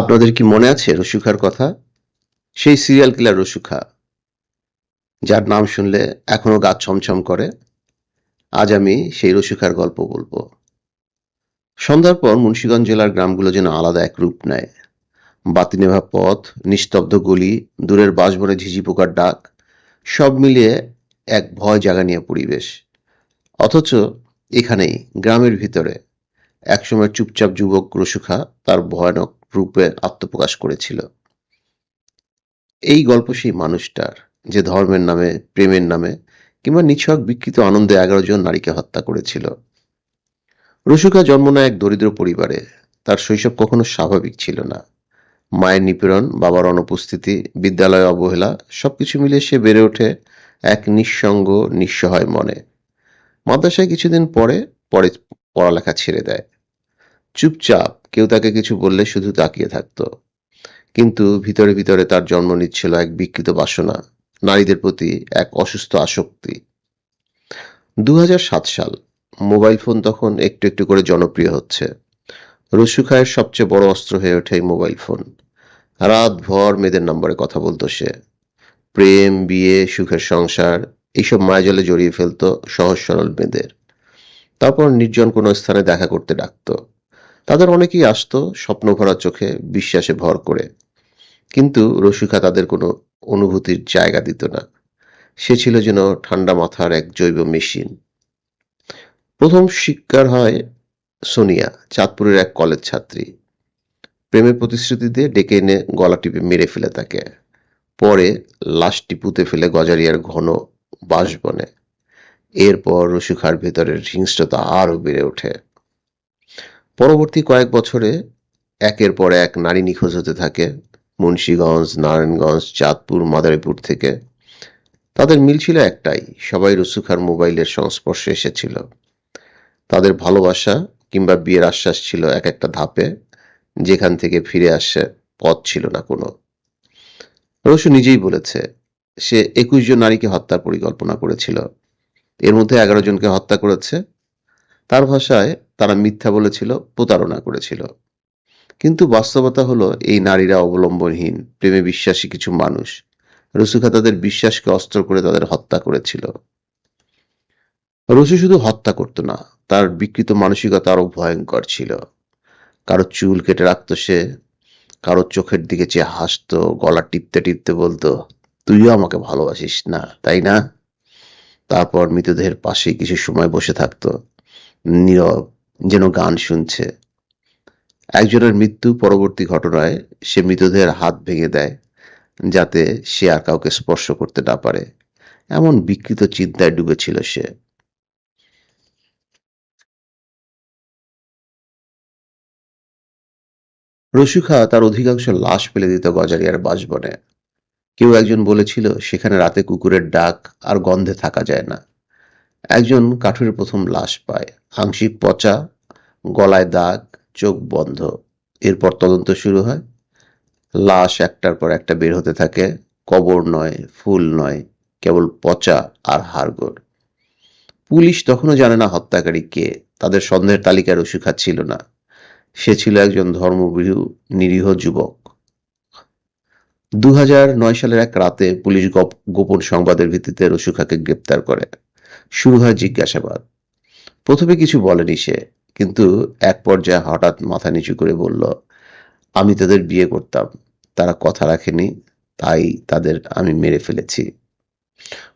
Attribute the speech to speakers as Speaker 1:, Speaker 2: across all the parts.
Speaker 1: আপনাদের কি মনে আছে রসুখার কথা? সেই সিরিয়াল কিলার রসুখা, যার নাম শুনলে এখনও গা ছমছম করে, আজ আমি সেই রসুখার গল্প বলব। সন্ধ্যার পর মুন্সিগঞ্জ জেলার গ্রামগুলো যেন আলাদা এক রূপ নেয়। বাতি নেভা পথ, নিস্তব্ধ গলি, দূরের বাঁশবনে ঝিঝি পোকার ডাক, সব মিলিয়ে এক ভয় জাগানিয়া পরিবেশ। অথচ এখানেই, গ্রামের ভিতরে, একসময় চুপচাপ যুবক রসুখা তার ভয়ানক রূপে আত্মপ্রকাশ করেছিল। এই গল্প সেই মানুষটার, যে ধর্মের নামে, প্রেমের নামে, কিংবা নিছক বিকৃত আনন্দে এগারো জন নারীকে হত্যা করেছিল। রসুকা জন্ম এক দরিদ্র পরিবারে। তার শৈশব কখনো স্বাভাবিক ছিল না। মায়ের নিপীড়ন, বাবার অনুপস্থিতি, বিদ্যালয়ে অবহেলা, সবকিছু মিলে সে বেড়ে ওঠে এক নিঃসঙ্গ, নিঃসহায় মনে। মাদ্রাসায় কিছুদিন পরে পরে পড়ালেখা ছেড়ে দেয়। চুপচাপ কেউ তাকে কিছু বললে শুধু তাকিয়ে থাকতো। কিন্তু ভিতরে ভিতরে তার জন্ম নিচ্ছিল এক বিকৃত বাসনা, নারীদের প্রতি এক অসুস্থ আসক্তি। দু হাজার সাত সাল, মোবাইল ফোন তখন একটু একটু করে জনপ্রিয় হচ্ছে। রসু খায়ের সবচেয়ে বড় অস্ত্র হয়ে ওঠে এই মোবাইল ফোন। রাত ভর মেয়েদের নম্বরে কথা বলতো সে। প্রেম, বিয়ে, সুখের সংসার, এইসব মায়াজলে জড়িয়ে ফেলতো সহজ সরল মেয়েদের। তারপর নির্জন কোনো স্থানে দেখা করতে ডাকতো। তাদের অনেকেই আসতো স্বপ্ন ভরা চোখে বিশ্বাসে ভর করে। কিন্তু রসিকা তাদের কোনো অনুভূতির জায়গা দিত না। সে ছিল যেন ঠান্ডা মাথার এক জৈব মেশিন। প্রথম শিকার হয় সোনিয়া, চাঁদপুরের এক কলেজ ছাত্রী। প্রেমের প্রতিশ্রুতি দিয়ে ডেকে এনে গলা টিপে মেরে ফেলে তাকে। পরে লাশটি পুঁতে ফেলে গজারিয়ার ঘন বাঁশবনে এরপর রসুখার ভেতরের হিংস্রতা আরও বেড়ে ওঠে। পরবর্তী কয়েক বছরে একের পর এক নারী নিখোঁজ হতে থাকে। মুন্সীগঞ্জ, নারায়ণগঞ্জ, চাঁদপুর, মাদারীপুর থেকে। তাদের মিল ছিল একটাই, সবাই রসুখার মোবাইলের সংস্পর্শে এসেছিল। তাদের ভালোবাসা কিংবা বিয়ের আশ্বাস ছিল এক একটা ধাপে, যেখান থেকে ফিরে আসে পথ ছিল না কোনো। রসু নিজেই বলেছে, সে একুশ জন নারীকে হত্যার পরিকল্পনা করেছিল। এর মধ্যে এগারো জনকে হত্যা করেছে তার ভাষায় তারা মিথ্যা বলেছিল, প্রতারণা করেছিল। কিন্তু বাস্তবতা হলো, এই নারীরা অবলম্বনহীন, প্রেমে বিশ্বাসী কিছু মানুষ। রসুখা তাদের বিশ্বাসকে অস্ত্র করে তাদের হত্যা করেছিল। রসু শুধু হত্যা করতো না, তার বিকৃত মানসিকতা আরও ভয়ঙ্কর ছিল। কারও চুল কেটে রাখতো সে, কারও চোখের দিকে চেয়ে হাসতো, গলা টিপতে টিপতে বলতো, তুইও আমাকে ভালোবাসিস না, তাই না? তারপর মৃতদেহের পাশেই কিছু সময় বসে থাকতো। নীরব যেন গান শুনছে। একজনের মৃত্যু পরবর্তী ঘটনায় সে মৃতদেহের হাত ভেঙে দেয়, যাতে সে আর কাউকে স্পর্শ করতে না পারে। এমন বিকৃত চিন্তায় ডুবেছিল সে। রসুখা তার অধিকাংশ লাশ ফেলে দিত গজারিয়ার বাসবনে। কেউ একজন বলেছিল, সেখানে রাতে কুকুরের ডাক আর গন্ধে থাকা যায় না। একজন কাঠুরের প্রথম লাশ পায়। আংশিক পচা, গলায় দাগ, চোখ বন্ধ। এরপর তদন্ত শুরু হয়। লাশ একটার পর একটা বের হতে থাকে। কবর নয়, ফুল নয়, কেবল পচা আর হাড়গোড়। পুলিশ তখনও জানে না হত্যাকারী কে। তাদের সন্দেহের তালিকায় রসুখা ছিল না। সে ছিল একজন ধর্মবিহু নিরীহ যুবক। দু সালের এক রাতে পুলিশ গোপন সংবাদের ভিত্তিতে রসুখাকে গ্রেপ্তার করে। শুরু হয় জিজ্ঞাসাবাদ। প্রথমে কিছু বলেনি সে, কিন্তু এক পর্যায়ে হঠাৎ মাথা নিচু করে বলল, আমি তাদের বিয়ে করতাম, তারা কথা রাখেনি, তাই তাদের আমি মেরে ফেলেছি।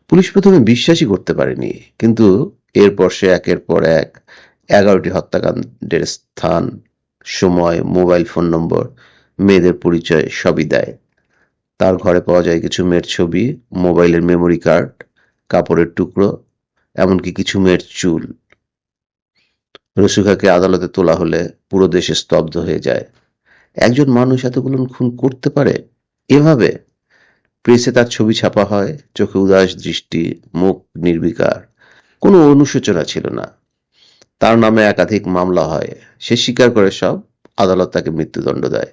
Speaker 1: পুলিশ প্রথমে বিশ্বাসই করতে পারেনি, কিন্তু এরপর সে একের পর এক এগারোটি হত্যাকাণ্ডের স্থান, সময়, মোবাইল ফোন নম্বর, মেয়েদের পরিচয় সবই দেয়। তার ঘরে পাওয়া যায় কিছু মেয়ের ছবি, মোবাইলের মেমোরি কার্ড, কাপড়ের টুকরো এমনকি কিছু মেয়ের চুল। রসুখাকে আদালতে তোলা হলে পুরো দেশে স্তব্ধ হয়ে যায়। একজন মানুষ এতগুলো খুন করতে পারে? এভাবে প্রেসে তার ছবি ছাপা হয়, চোখে উদাস দৃষ্টি, মুখ নির্বিকার। কোনো অনুশোচনা ছিল না। তার নামে একাধিক মামলা হয়। সে স্বীকার করে সব, আদালত তাকে মৃত্যুদণ্ড দেয়।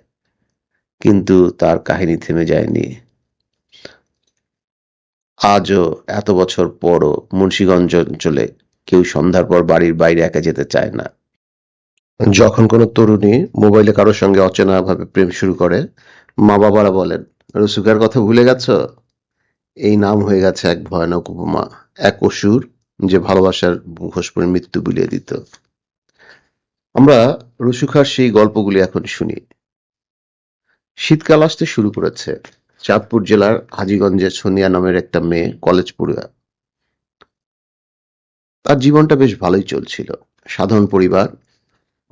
Speaker 1: কিন্তু তার কাহিনী থেমে যায়নি। আজও এত বছর পরও মুন্সীগঞ্জ অঞ্চলে কেউ সন্ধ্যার পর বাড়ির বাইরে একা যেতে চায় না। যখন কোনো তরুণী মোবাইলে কারোর সঙ্গে অচেনা ভাবে প্রেম শুরু করে মা বাবারা বলেন, রসুকার কথা ভুলে গেছ? এই নাম হয়ে গেছে এক ভয়ানক উপমা, এক অসুর যে ভালোবাসার মুখোশ পরে মৃত্যু বিলিয়ে দিত। আমরা রসুখার সেই গল্পগুলি এখন শুনি। শীতকাল আসতে শুরু করেছে। চাঁদপুর জেলার হাজীগঞ্জের সোনিয়া নামের একটা মেয়ে কলেজ পড়ুয়া তার জীবনটা বেশ ভালোই চলছিল। সাধারণ পরিবার,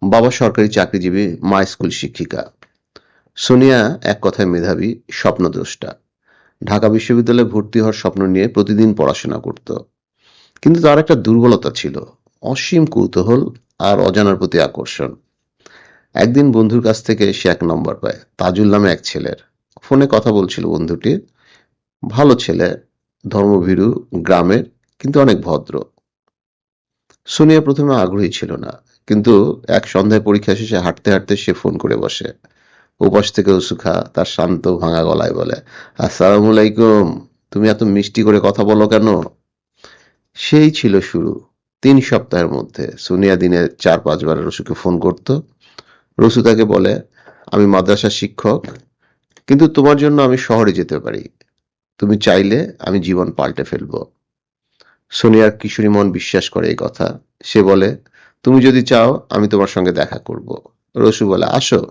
Speaker 1: বাবা সরকারি চাকরিজীবী, মা স্কুল শিক্ষিকা। সোনিয়া এক কথায় মেধাবী, স্বপ্নদ্রষ্টা। ঢাকা বিশ্ববিদ্যালয়ে ভর্তি হওয়ার স্বপ্ন নিয়ে প্রতিদিন পড়াশোনা করত। কিন্তু তার একটা দুর্বলতা ছিল, অসীম কৌতূহল আর অজানার প্রতি আকর্ষণ। একদিন বন্ধুর কাছ থেকে সে এক নম্বর পায়, তাজুল নামে এক ছেলের। ফোনে কথা বলছিল বন্ধুটি। ভালো ছেলে, ধর্মভীরু, গ্রামের, কিন্তু অনেক ভদ্র। সোনিয়া প্রথমে আগ্রহী ছিল না, কিন্তু এক সন্ধ্যায় পরীক্ষা শেষে হাঁটতে হাঁটতে সে ফোন করে বসে। উপাস থেকে উসুখা তার শান্ত, ভাঙা গলায় বলে, আসসালামু আলাইকুম, তুমি এত মিষ্টি করে কথা বলো কেন? সেই ছিল শুরু। তিন সপ্তাহের মধ্যে সোনিয়া দিনে চার পাঁচবার রসুকে ফোন করত। রসু তাকে বলে, আমি মাদ্রাসার শিক্ষক কিন্তু তোমার জন্য আমি শহরে যেতে পারি। তুমি চাইলে আমি জীবন পাল্টে ফেলব। সোনিয়ার কিশোরী মন বিশ্বাস করে এই কথা। সে বলে, তুমি যদি চাও, আমি তোমার সঙ্গে দেখা করব। রসু বলে, আসো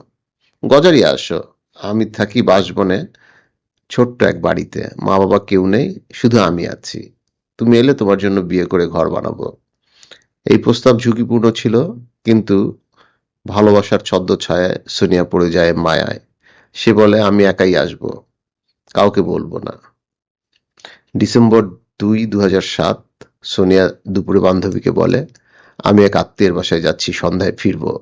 Speaker 1: গজারি আসো। আমি থাকি বাসবনে, ছোট্ট এক বাড়িতে। মা বাবা কেউ নেই, শুধু আমি আছি। তুমি এলে তোমার জন্য বিয়ে করে ঘর বানাবো। এই প্রস্তাব ঝুঁকিপূর্ণ ছিল, কিন্তু ভালোবাসার ছদ্ম ছদ্মছায়ায় সোনিয়া পড়ে যায় মায়ায়। সে বলে, আমি একাই আসব। কাউকে বলব না। ডিসেম্বর দুই দু সাত, সোনিয়া দুপুরে বান্ধবীকে বলে, আমি এক আত্মীয়ের বাসায় যাচ্ছি, সন্ধ্যায় ফিরবো।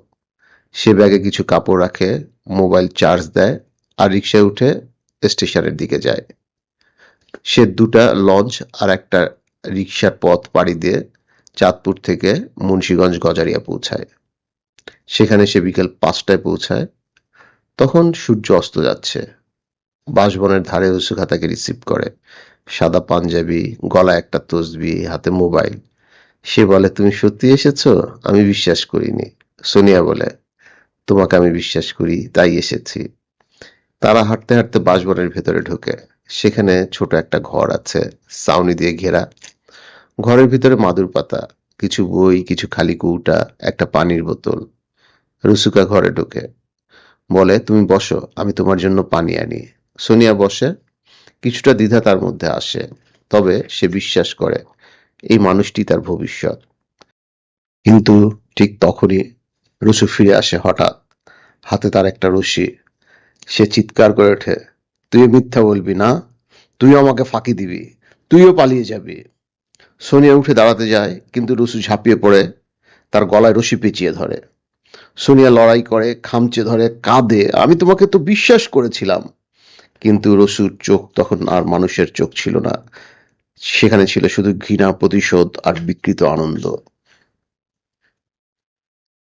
Speaker 1: সে ব্যাগে কিছু কাপড় রাখে, মোবাইল চার্জ দেয় আর রিক্সায় উঠে স্টেশনের দিকে যায়। সে দুটা লঞ্চ আর একটা রিক্সার পথ পাড়ি দিয়ে চাঁদপুর থেকে মুন্সীগঞ্জ গজারিয়া পৌঁছায়। সেখানে সে বিকেল পাঁচটায় পৌঁছায়। তখন সূর্য অস্ত যাচ্ছে। বাসবনের ধারে উসুখা রিসিভ করে। সাদা পাঞ্জাবি, গলায় একটা তসবি, হাতে মোবাইল। সে বলে, তুমি সত্যি এসেছ? আমি বিশ্বাস করিনি। সোনিয়া বলে, তোমাকে আমি বিশ্বাস করি, তাই এসেছি। তারা হাঁটতে হাঁটতে বাসবনের ভেতরে ঢোকে। সেখানে ছোট একটা ঘর আছে, ছাউনি দিয়ে ঘেরা। ঘরের ভিতরে মাদুর পাতা, কিছু বই, কিছু খালি কৌটা, একটা পানির বোতল। রুসুকা ঘরে ঢোকে। বলে, তুমি বসো, আমি তোমার জন্য পানি আনি। সোনিয়া বসে। কিছুটা দ্বিধা তার মধ্যে আসে, তবে সে বিশ্বাস করে, এই মানুষটি তার ভবিষ্যৎ। কিন্তু ঠিক তখনই রুসু ফিরে আসে হঠাৎ। হাতে তার একটা রশি। সে চিৎকার করে ওঠে, তুই মিথ্যা বলবি না, তুই আমাকে ফাঁকি দিবি, তুইও পালিয়ে যাবি। সোনিয়া উঠে দাঁড়াতে যায়, কিন্তু রুসু ঝাঁপিয়ে পড়ে, তার গলায় রশি পেঁচিয়ে ধরে। সোনিয়া লড়াই করে, খামচে ধরে, কাঁদে। আমি তোমাকে তো বিশ্বাস করেছিলাম। কিন্তু রসুর চোখ তখন আর মানুষের চোখ ছিল না। সেখানে ছিল শুধু ঘৃণা, প্রতিশোধ আর বিকৃত আনন্দ।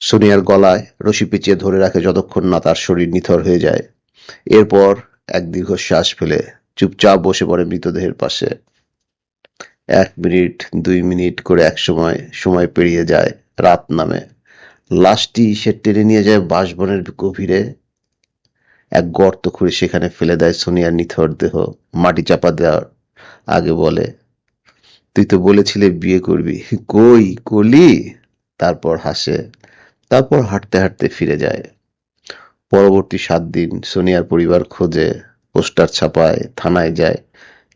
Speaker 1: সোনিয়ার গলায় রশি পেঁচিয়ে ধরে রাখে যতক্ষণ না তার শরীর নিথর হয়ে যায়। এরপর এক দীর্ঘশ্বাস ফেলে চুপচাপ বসে পড়ে মৃতদেহের পাশে। এক মিনিট, দুই মিনিট করে এক সময় সময় পেরিয়ে যায় রাত নামে। লাশটি সে টেনে নিয়ে যায় বাঁশবনের গভীরে। এক গর্ত খুঁড়ে সেখানে ফেলে দেয় সোনিয়ার নিথর দেহ। মাটি চাপা দেওয়ার আগে বলে, তুই তো বলেছিলে বিয়ে করবি। কই, কলি? তারপর হাসে, তারপর হাঁটতে হাঁটতে ফিরে যায়। পরবর্তী সাত দিন সোনিয়ার পরিবার খোঁজে, পোস্টার ছাপায়, থানায় যায়,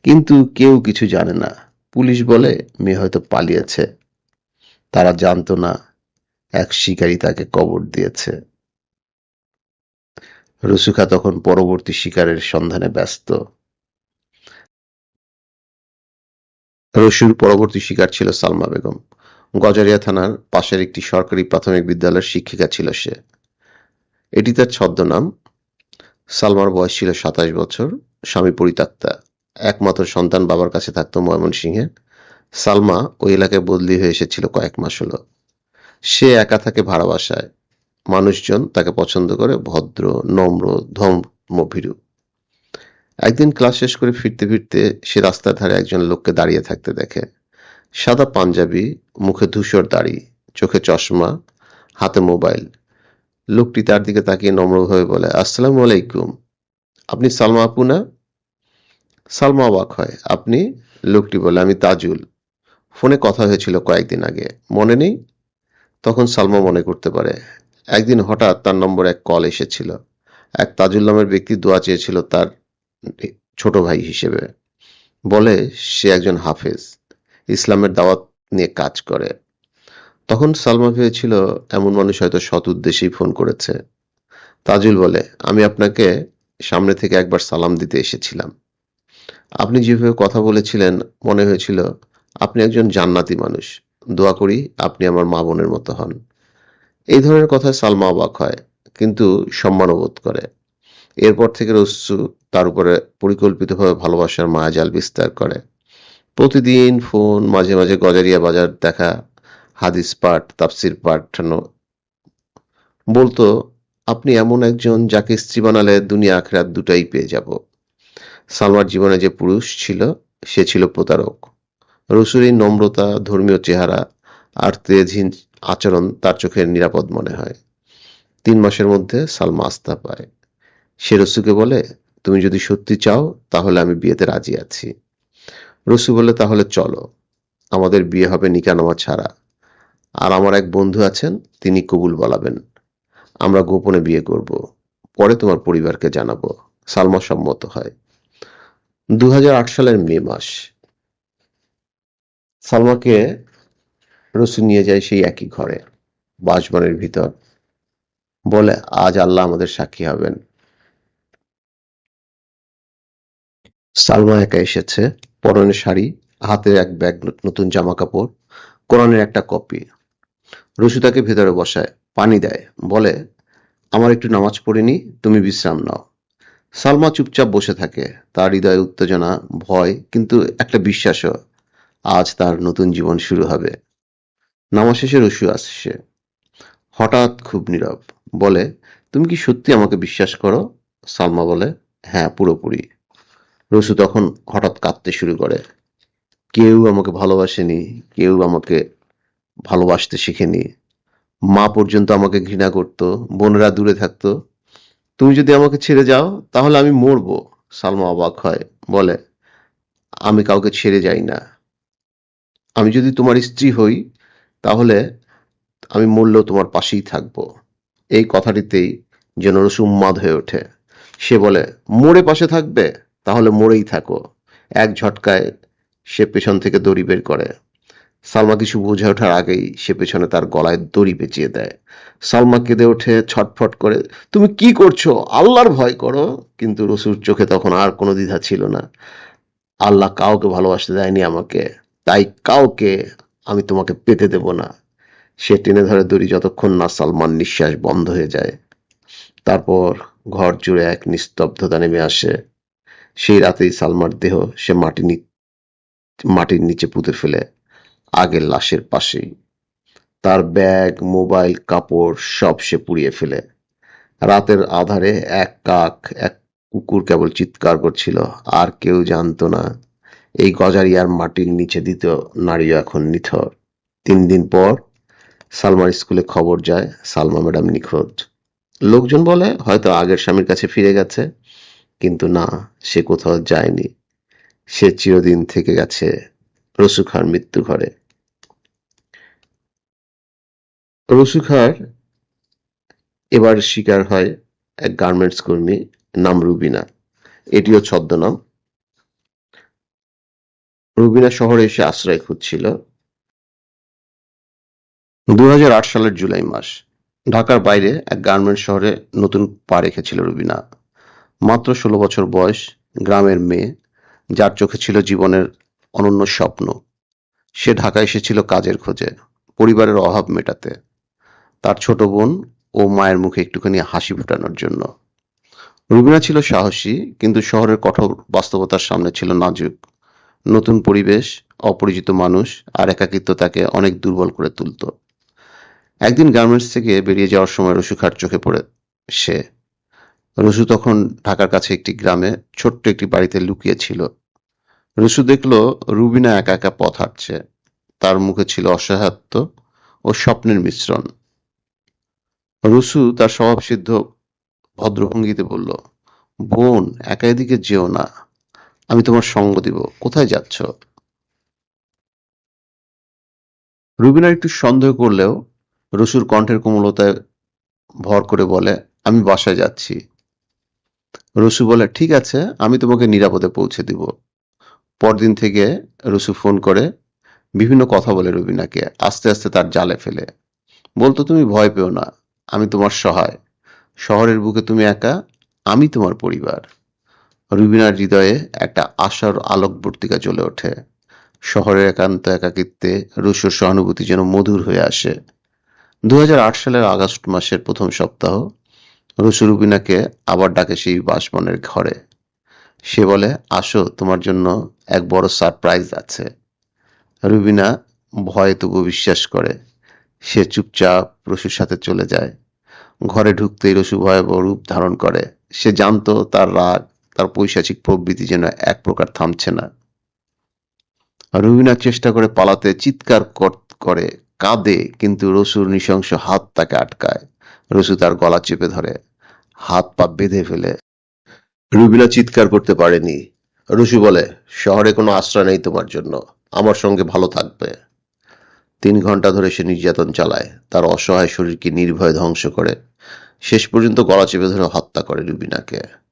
Speaker 1: কিন্তু কেউ কিছু জানে না। পুলিশ বলে, মেয়ে হয়তো পালিয়েছে। তারা জানতো না এক শিকারী তাকে কবর দিয়েছে। রসুখা তখন পরবর্তী শিকারের সন্ধানে ব্যস্ত। রসুর পরবর্তী শিকার ছিল সালমা বেগম। গজারিয়া থানার পাশের একটি সরকারি প্রাথমিক বিদ্যালয়ের শিক্ষিকা ছিল সে। এটি তার ছদ্মনাম। সালমার বয়স ছিল সাতাশ বছর, স্বামী পরিত্যক্তা। একমাত্র সন্তান বাবার কাছে থাকতো ময়মনসিংহে। সালমা ওই এলাকায় বদলি হয়ে এসেছিল কয়েক মাস হলো। সে একা থাকে ভাড়া বাসায় মানুষজন তাকে পছন্দ করে ভদ্র, নম্র, ধর্মভীরু। একদিন ক্লাস শেষ করে ফিরতে ফিরতে সে রাস্তার ধারে একজন লোককে দাঁড়িয়ে থাকতে দেখে। সাদা পাঞ্জাবি, মুখে ধূসর দাড়ি, চোখে চশমা, হাতে মোবাইল। লোকটি তার দিকে তাকিয়ে নম্রভাবে বলে, আসসালামু আলাইকুম। আপনি সালমা আপু না? সালমা অবাক হয়। আপনি? লোকটি বলে, আমি তাজুল। ফোনে কথা হয়েছিল কয়েকদিন আগে। মনে নেই? তখন সালমা মনে করতে পারে, একদিন হঠাৎ তার নম্বরে এক কল এসেছিল। এক তাজুল নামের ব্যক্তি দোয়া চেয়েছিল তার ছোট ভাই হিসেবে। বলে, সে একজন হাফেজ, ইসলামের দাওয়াত নিয়ে কাজ করে। তখন সালমা ভেবেছিল, এমন মানুষ হয়তো সৎ উদ্দেশ্যেই ফোন করেছে। তাজুল বলে, আমি আপনাকে সামনে থেকে একবার সালাম দিতে এসেছিলাম। আপনি যেভাবে কথা বলেছিলেন, মনে হয়েছিল আপনি একজন জান্নাতি মানুষ। দোয়া করি আপনি আমার মা বোনের মতো হন। এই ধরনের কথায় সালমা অবাক হয়, কিন্তু সম্মানও বোধ করে। এরপর থেকে রস্সু তার উপরে পরিকল্পিতভাবে ভালোবাসার মায়াজাল বিস্তার করে। প্রতিদিন ফোন, মাঝে মাঝে গজারিয়া বাজার দেখা, হাদিস পাঠ, তাফসির পাঠানো। বলতো, আপনি এমন একজন যাকে স্ত্রী বানালে দুনিয়া আখরাত দুটাই পেয়ে যাব। সালমার জীবনে যে পুরুষ ছিল, সে ছিল প্রতারক। রসুর এই নম্রতা, ধর্মীয় চেহারা আর তেজহীন আচরণ তার চোখে নিরাপদ মনে হয়। তিন মাসের মধ্যে সালমা আস্থা পায়। সে রসুকে বলে, তুমি যদি সত্যি চাও, তাহলে আমি বিয়েতে রাজি আছি। রসু বলে, তাহলে চলো। আমাদের বিয়ে হবে নিকানামা ছাড়া। আর আমার এক বন্ধু আছেন, তিনি কবুল বলাবেন। আমরা গোপনে বিয়ে করব। পরে তোমার পরিবারকে জানাব। সালমা সম্মত হয়। দু হাজার আট সালের মে মাস। সালমাকে রসু নিয়ে যায় সেই একই ঘরে বাসবনের ভিতর। বলে, আজ আল্লাহ আমাদের সাক্ষী হবেন। সালমা একা এসেছে পরনে শাড়ি, হাতে এক ব্যাগ নতুন জামা কাপড় কোরআনের একটা কপি। রসু তাকে ভেতরে বসায়, পানি দেয়। বলে, আমার একটু নামাজ পড়িনি তুমি বিশ্রাম নাও। সালমা চুপচাপ বসে থাকে। তার হৃদয়ে উত্তেজনা, ভয়, কিন্তু একটা বিশ্বাসও। আজ তার নতুন জীবন শুরু হবে। নামাজ শেষে রসু আসছে। হঠাৎ খুব নীরব, বলে, তুমি কি সত্যি আমাকে বিশ্বাস করো? সালমা বলে হ্যাঁ পুরোপুরি। রসু তখন হঠাৎ কাঁদতে শুরু করে। কেউ আমাকে ভালোবাসেনি, কেউ আমাকে ভালোবাসতে শিখেনি। মা পর্যন্ত আমাকে ঘৃণা করত, বোনেরা দূরে থাকতো। তুমি যদি আমাকে ছেড়ে যাও, তাহলে আমি মরবো। সালমা অবাক হয়, বলে, আমি কাউকে ছেড়ে যাই না। আমি যদি তোমার স্ত্রী হই, তাহলে আমি মরলেও তোমার পাশেই থাকব। এই কথাটিতেই যেন রসু উন্মাদ হয়ে ওঠে। সে বলে, মোড়ে পাশে থাকবে? তাহলে মোড়েই থাকো। এক ঝটকায় সে পেছন থেকে দড়ি বের করে। সালমা কিছু বুঝে ওঠার আগেই সে পেছনে তার গলায় দড়ি পেঁচিয়ে দেয়। সালমা কেঁদে ওঠে, ছটফট করে, তুমি কি করছ? আল্লাহর ভয় করো? কিন্তু রসুর চোখে তখন আর কোনো দ্বিধা ছিল না। আল্লাহ কাউকে ভালোবাসতে দেয়নি আমাকে। তাই কাউকে আমি তোমাকে পেতে দেব না। সে টেনে ধরে দড়ি যতক্ষণ না সালমান নিঃশ্বাস বন্ধ হয়ে যায়। তারপর ঘর জুড়ে এক নিস্তব্ধতা নেমে আসে। সেই রাতেই সালমার দেহ সে মাটি মাটির নিচে পুঁতে ফেলে, আগের লাশের পাশেই। তার ব্যাগ, মোবাইল, কাপড় সব সে পুড়িয়ে ফেলে। রাতের আধারে এক কাক, এক কুকুর কেবল চিৎকার করছিল, আর কেউ জানতো না এই গজারিয়ার মাটির নিচে দিত নারীও এখন নিথর। তিন দিন পর সালমার স্কুলে খবর যায়, সালমা ম্যাডাম নিখোঁজ। লোকজন বলে, হয়তো আগের স্বামীর কাছে ফিরে গেছে, কিন্তু না, সে কোথাও যায়নি। সে চিরদিন থেকে গেছে রসুখার মৃত্যু ঘরে। রসুখার এবার শিকার হয় এক গার্মেন্টস কর্মী, নাম রুবিনা। এটিও ছদ্মনাম। রুবিনা শহরে এসে আশ্রয় খুঁজছিল। দু হাজার আট সালের জুলাই মাস, ঢাকার বাইরে এক গার্মেন্টস শহরে নতুন পা রেখেছিল রুবিনা। মাত্র ষোলো বছর বয়স, গ্রামের মেয়ে, যার চোখে ছিল জীবনের অনন্য স্বপ্ন। সে ঢাকা এসেছিল কাজের খোঁজে, পরিবারের অভাব মেটাতে। তার ছোট বোন ও মায়ের মুখে একটুখানি হাসি ফোটানোর জন্য। রুবিনা ছিল সাহসী, কিন্তু শহরের কঠোর বাস্তবতার সামনে ছিল নাজুক। নতুন পরিবেশ, অপরিচিত মানুষ আর একাকিত্ব তাকে অনেক দুর্বল করে তুলত। একদিন গার্মেন্টস থেকে বেরিয়ে যাওয়ার সময় রসুখার চোখে পড়ে সে। রসু তখন ঢাকার কাছে একটি গ্রামে ছোট্ট একটি বাড়িতে লুকিয়ে ছিল। রসু দেখল রুবিনা একা একা পথ হাঁটছে। তার মুখে ছিল অসহায়ত্ব ও স্বপ্নের মিশ্রণ। রসু তার স্বভাবসিদ্ধ ভদ্রভঙ্গিতে বলল, বোন, একা এদিকে যেও না। আমি তোমার সঙ্গ দিব। কোথায় যাচ্ছ? রুবিনা একটু সন্দেহ করলেও রসুর কণ্ঠের কোমলতায় ভর করে বলে, আমি বাসায় যাচ্ছি। রসু বলে, ঠিক আছে, আমি তোমাকে নিরাপদে পৌঁছে দিব। পরদিন থেকে রসু ফোন করে বিভিন্ন কথা বলে রুবিনাকে, আস্তে আস্তে তার জালে ফেলে। বলতো, তুমি ভয় পেও না, আমি তোমার সহায়। শহরের বুকে তুমি একা, আমি তোমার পরিবার। রুবিনার হৃদয়ে একটা আশার আলোকবর্তিকা জ্বলে ওঠে। শহরের একান্ত একাকিত্বে রুশুর সহানুভূতি যেন মধুর হয়ে আসে। দু হাজার আট সালের আগস্ট মাসের প্রথম সপ্তাহ রসু রুবিনাকে আবার ডাকে সেই বাসবনের ঘরে। সে বলে, আসো, তোমার জন্য এক বড় সারপ্রাইজ আছে। রুবিনা ভয়ে তবু বিশ্বাস করে। সে চুপচাপ রসুর সাথে চলে যায়। ঘরে ঢুকতেই রসু ভয়াবহ রূপ ধারণ করে। সে জানতো তার রাগ তার পৈশাচিক প্রবৃত্তি যেন এক প্রকার থামছে না। রুবিনা চেষ্টা করে পালাতে চিৎকার করে, কাঁদে, কিন্তু রসুর নৃশংস হাত তাকে আটকায়। রসু তার গলা চেপে ধরে, হাত পা বেঁধে ফেলে। রুবিনা চিৎকার করতে পারেনি। রসু বলে, শহরে কোনো আশ্রয় নেই তোমার জন্য, আমার সঙ্গে ভালো থাকবে। তিন ঘণ্টা ধরে সে নির্যাতন চালায়, তার অসহায় শরীরকে নির্ভয়ে ধ্বংস করে। শেষ পর্যন্ত গলা চেপে ধরে হত্যা করে রুবিনাকে।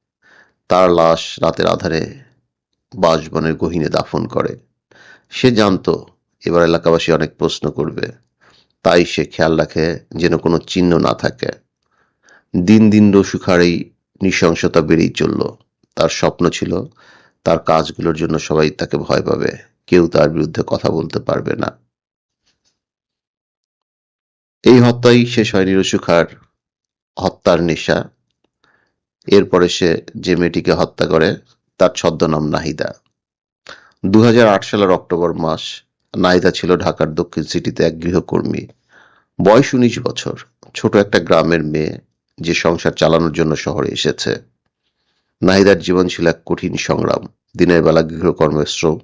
Speaker 1: তার লাশ রাতের আধারে বাসবনের গহীনে দাফন করে। সে জানতো, এবার এলাকাবাসী অনেক প্রশ্ন করবে। তাই সে খেয়াল রাখে যেন কোনো চিহ্ন না থাকে। দিন দিন রসুখার এই নৃশংসতা বেড়েই চলল। তার স্বপ্ন ছিল, তার কাজগুলোর জন্য সবাই তাকে ভয় পাবে। কেউ তার বিরুদ্ধে কথা বলতে পারবে না। এই হত্যাই শেষ হয়নি রসুখার হত্যার নেশা। এরপরে সে যে মেয়েটিকে হত্যা করে, তার ছদ্মনাম নাহিদা। দুহাজার আট সালের অক্টোবর মাস, নাহিদা ছিল ঢাকার দক্ষিণ সিটিতে এক গৃহকর্মী। বয়স উনিশ বছর। ছোট একটা গ্রামের মেয়ে যে সংসার চালানোর জন্য শহরে এসেছে। নাহিদার জীবন ছিল এক কঠিন সংগ্রাম। দিনের বেলা গৃহকর্মের শ্রম,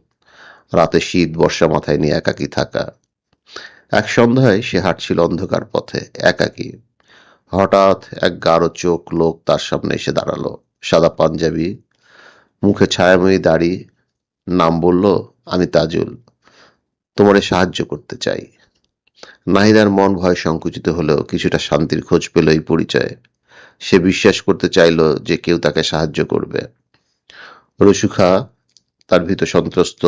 Speaker 1: রাতে শীত, বর্ষা মাথায় নিয়ে একাকী থাকা। এক সন্ধ্যায় সে হাঁটছিল অন্ধকার পথে, একাকী। হঠাৎ এক গাঢ় চোখ লোক তার সামনে এসে দাঁড়াল। সাদা পাঞ্জাবি, মুখে ছায়াময়ী দাড়ি, নাম বলল, আমি তাজুল, তোমারে সাহায্য করতে চাই। নাহিদার মন ভয় সংকুচিত হলেও কিছুটা শান্তির খোঁজ পেল এই পরিচয়ে। সে বিশ্বাস করতে চাইল যে কেউ তাকে সাহায্য করবে। রসুখা তার ভিতর সন্ত্রস্ত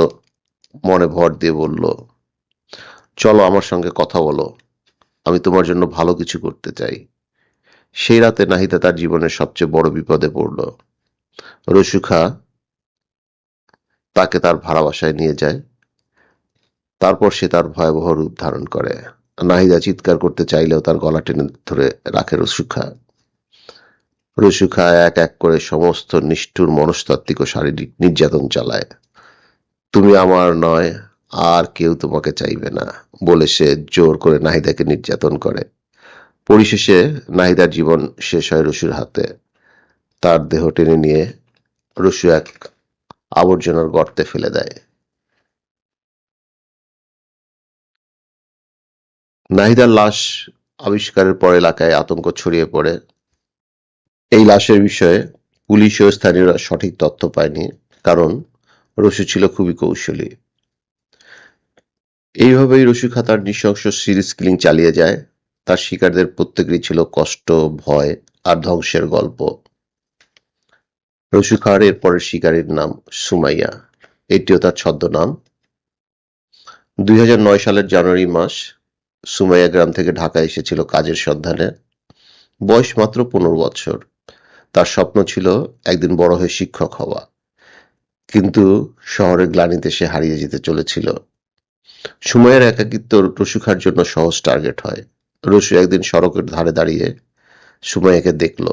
Speaker 1: মনে ভর দিয়ে বলল, চলো আমার সঙ্গে কথা বলো, আমি তোমার জন্য ভালো কিছু করতে চাই। সেই রাতে নাহিদা তার জীবনের সবচেয়ে বড় বিপদে পড়ল। রসুখা তাকে তার ভাড়া বাসায় নিয়ে যায়। তারপর সে তার ভয়াবহ রূপ ধারণ করে। নাহিদা চিৎকার করতে চাইলেও তার গলা টেনে ধরে রাখে রসুখা। রসুখা এক এক করে সমস্ত নিষ্ঠুর মনস্তাত্ত্বিক ও শারীরিক নির্যাতন চালায়। তুমি আমার নয়, আর কেউ তোমাকে চাইবে না, বলে সে জোর করে নাহিদাকে নির্যাতন করে। পরিশেষে নাহিদার জীবন শেষ হয় রসুর হাতে। তার দেহ টেনে নিয়ে রসু এক আবর্জনার গর্তে ফেলে দেয়। নাহিদার লাশ আবিষ্কারের পর এলাকায় আতঙ্ক ছড়িয়ে পড়ে। এই লাশের বিষয়ে পুলিশ ও স্থানীয়রা সঠিক তথ্য পায়নি, কারণ রসু ছিল খুবই কৌশলী। এইভাবেই রসু খাতার নৃশংস সিরিজ কিলিং চালিয়ে যায়। তার শিকারদের প্রত্যেকেরই ছিল কষ্ট, ভয় আর ধ্বংসের গল্প। রসু খার এর পরের শিকারীর নাম সুমাইয়া। এটিও তার ছদ্মনাম। দুই সালের জানুয়ারি মাস সুমাইয়া গ্রাম থেকে ঢাকা এসেছিল কাজের সন্ধানে। বয়স মাত্র পনেরো বছর। তার স্বপ্ন ছিল একদিন বড় হয়ে শিক্ষক হওয়া। কিন্তু শহরের গ্লানিতে সে হারিয়ে যেতে চলেছিল। সুমাইয়ার একাকিত্ব রসুখার জন্য সহজ টার্গেট হয়। রসু একদিন সড়কের ধারে দাঁড়িয়ে সুমাইয়াকে দেখল।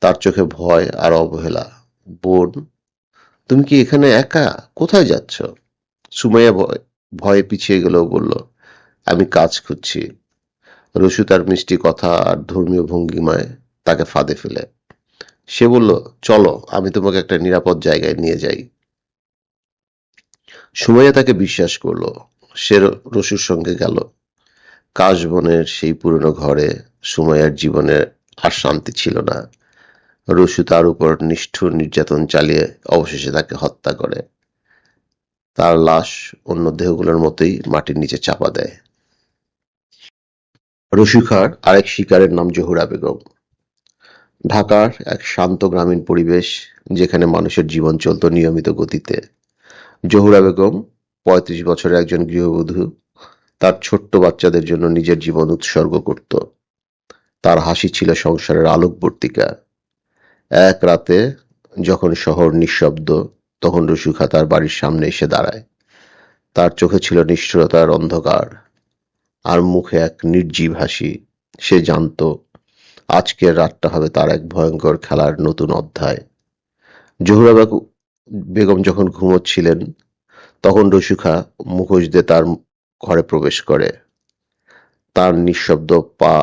Speaker 1: তার চোখে ভয় আর অবহেলা। বোন, তুমি কি এখানে একা? কোথায় যাচ্ছ? সুমাইয়া ভয়, ভয়ে পিছিয়ে গেলেও বলল, আমি কাজ খুঁজছি। রসু তার মিষ্টি কথা আর ধর্মীয় ভঙ্গিমায় তাকে ফাঁদে ফেলে। সে বলল, চলো, আমি তোমাকে একটা নিরাপদ জায়গায় নিয়ে যাই। সুমাইয়া তাকে বিশ্বাস করল। সে রসুর সঙ্গে গেল। কাশবনের সেই পুরনো ঘরে সুমাইয়ার জীবনে আর শান্তি ছিল না। রসু তার উপর নিষ্ঠুর নির্যাতন চালিয়ে অবশেষে তাকে হত্যা করে। তার লাশ অন্য দেহগুলোর মতোই মাটির নিচে চাপা দেয়। রসু খাঁর আরেক শিকারের নাম জহুরা বেগম। ঢাকার এক শান্ত গ্রামীণ পরিবেশ যেখানে মানুষের জীবন চলত নিয়মিত গতিতে। জহুরা বেগম পঁয়ত্রিশ বছরের একজন গৃহবধূ তার ছোট্ট বাচ্চাদের জন্য নিজের জীবন উৎসর্গ করত। তার হাসি ছিল সংসারের আলোকবর্তিকা। এক রাতে যখন শহর নিঃশব্দ, তখন রসুখা তার বাড়ির সামনে এসে দাঁড়ায়। তার চোখে ছিল নিষ্ঠুরতার অন্ধকার, আর মুখে এক নির্জীব হাসি। সে জানতো, আজকের রাতটা হবে তার এক ভয়ঙ্কর খেলার নতুন অধ্যায়। জহুরা বেগম- যখন ঘুমোচ্ছিলেন, তখন রসুখা মুখোশ দিয়ে তার ঘরে প্রবেশ করে। তার নিঃশব্দ পা,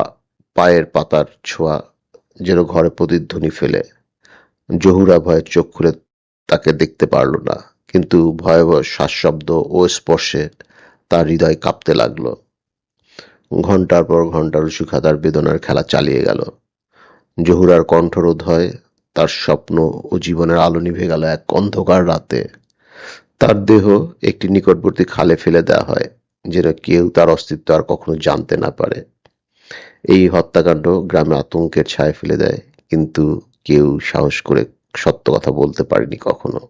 Speaker 1: পায়ের পাতার ছোঁয়া যেন ঘরে প্রতিধ্বনি ফেলে। জহুরা ভয়ে চোখ খুলে তাকে দেখতে পারল না, কিন্তু ভয়াবহ শ্বাসশব্দ ও স্পর্শে তার হৃদয় কাঁপতে লাগল। ঘণ্টার পর ঘণ্টা রসুখা তার বেদনার খেলা চালিয়ে গেল। জহুরার কণ্ঠরোধ হয়, তার স্বপ্ন ও জীবনের আলো নিভে গেল এক অন্ধকার রাতে। তার দেহ একটি নিকটবর্তী খালে ফেলে দেওয়া হয়। যেন কেউ তার অস্তিত্ব আর কখনো জানতে না পারে। এই হত্যাকাণ্ড গ্রামে আতঙ্কের ছায়া ফেলে দেয়, কিন্তু কেউ সাহস করে সত্য কথা বলতে পারেনি কখনো।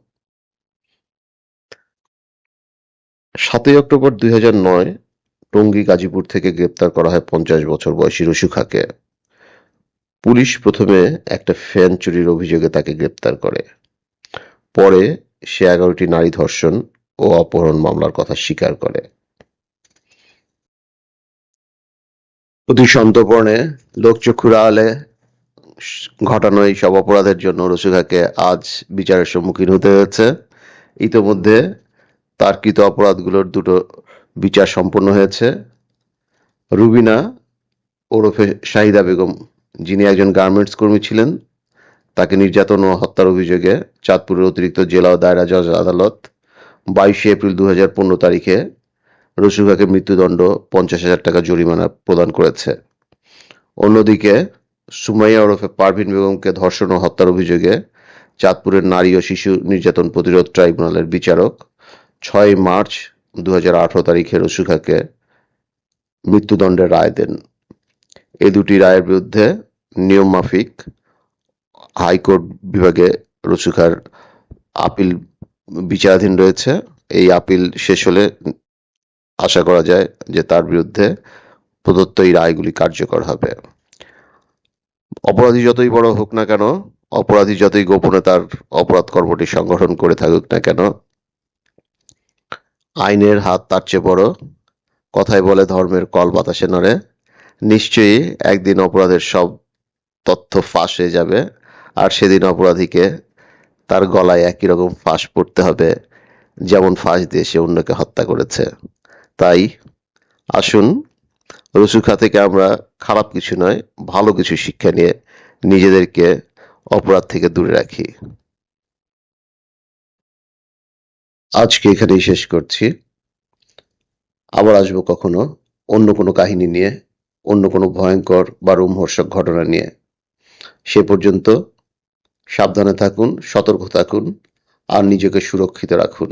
Speaker 1: সাতই অক্টোবর দুই নয়, টঙ্গী গাজীপুর থেকে গ্রেপ্তার করা হয় পঞ্চাশ বছর বয়সী রসুখাকে পুলিশ প্রথমে একটা ফ্যান চুরির অভিযোগে তাকে গ্রেপ্তার করে। পরে সে এগারোটি নারী ধর্ষণ ও অপহরণ মামলার কথা স্বীকার করে। অতি সন্তর্পণে লোকচক্ষুর আলে ঘটানো এই সব অপরাধের জন্য রসুখাকে আজ বিচারের সম্মুখীন হতে হয়েছে। ইতোমধ্যে তার কৃত অপরাধগুলোর দুটো বিচার সম্পন্ন হয়েছে। রুবিনা ওরফে শাহিদা বেগম, যিনি একজন গার্মেন্টস কর্মী ছিলেন, তাকে নির্যাতন ও হত্যার অভিযোগে চাঁদপুরের অতিরিক্ত জেলা ও দায়রা জজ আদালত বাইশে এপ্রিল দু হাজার পনেরো তারিখে রসুখাকে মৃত্যুদণ্ড পঞ্চাশ হাজার টাকা জরিমানা প্রদান করেছে। অন্যদিকে, সুমাইয়া ওরফে পারভিন বেগমকে ধর্ষণ ও হত্যার অভিযোগে চাঁদপুরের নারী ও শিশু নির্যাতন প্রতিরোধ ট্রাইব্যুনালের বিচারক ছয় মার্চ দু হাজার আঠারো তারিখে রসুখাকে মৃত্যুদণ্ডের রায় দেন। এই দুটি রায়ের বিরুদ্ধে নিয়ম মাফিক হাইকোর্ট বিভাগে রসুখার আপিল বিচারাধীন রয়েছে। এই আপিল শেষ হলে আশা করা যায় যে তার বিরুদ্ধে প্রদত্ত এই রায়গুলি কার্যকর হবে। অপরাধী যতই বড় হোক না কেন, অপরাধী যতই গোপনে তার অপরাধ কর্মটি সংগঠন করে থাকুক না কেন, আইনের হাত তার চেয়ে বড়। কথায় বলে ধর্মের কল বাতাসে নড়ে। নিশ্চয়ই একদিন অপরাধের সব তথ্য ফাঁস হয়ে যাবে, আর সেদিন অপরাধীকে তার গলায় একই রকম ফাঁস পড়তে হবে, যেমন ফাঁস দিয়ে সে অন্যকে হত্যা করেছে। তাই আসুন রসুখা থেকে আমরা খারাপ কিছু নয়, ভালো কিছু শিক্ষা নিয়ে নিজেদেরকে অপরাধ থেকে দূরে রাখি। আজকে এখানেই শেষ করছি। আবার আসব কখনো অন্য কোনো কাহিনী নিয়ে, অন্য কোনো ভয়ঙ্কর বা রোমহর্ষক ঘটনা নিয়ে। সে পর্যন্ত সাবধানে থাকুন, সতর্ক থাকুন আর নিজেকে সুরক্ষিত রাখুন।